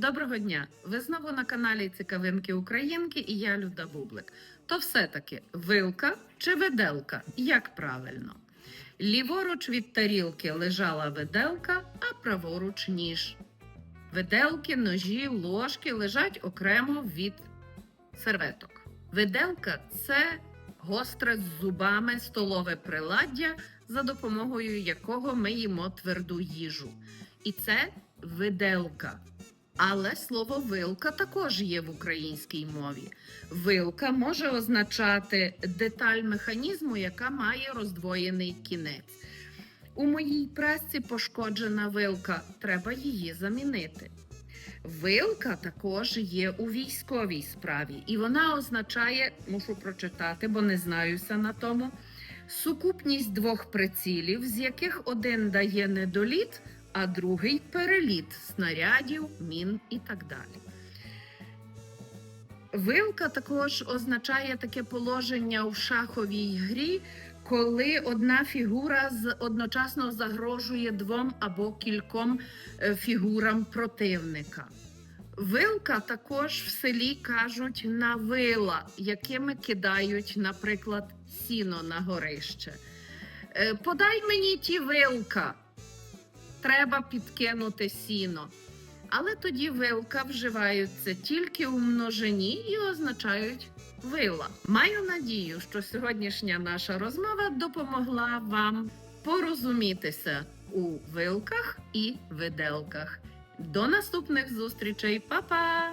Доброго дня! Ви знову на каналі Цікавинки Українки і я Люда Бублик. То все-таки вилка чи виделка? Як правильно? Ліворуч від тарілки лежала виделка, а праворуч ніж. Виделки, ножі, ложки лежать окремо від серветок. Виделка це гостре з зубами столове приладдя, за допомогою якого ми їмо тверду їжу. І це виделка. Але слово вилка також є в українській мові. Вилка може означати деталь механізму, яка має роздвоєний кінець. У моїй прасці пошкоджена вилка, треба її замінити. Вилка також є у військовій справі, і вона означає, мушу прочитати, бо не знаюся на тому, сукупність двох прицілів, з яких один дає недоліт, а другий переліт снарядів, мін і так далі. Вилка також означає таке положення у шаховій грі, коли одна фігура одночасно загрожує двом або кільком е, фігурам противника. Вилка також в селі кажуть на вила, якими кидають, наприклад, сіно на горище. Е, Подай мені ті вилка, треба підкинути сіно. Але тоді вилка вживаються тільки у множині і означають вила. Маю надію, що сьогоднішня наша розмова допомогла вам порозумітися у вилках і виделках. До наступних зустрічей, Па-па!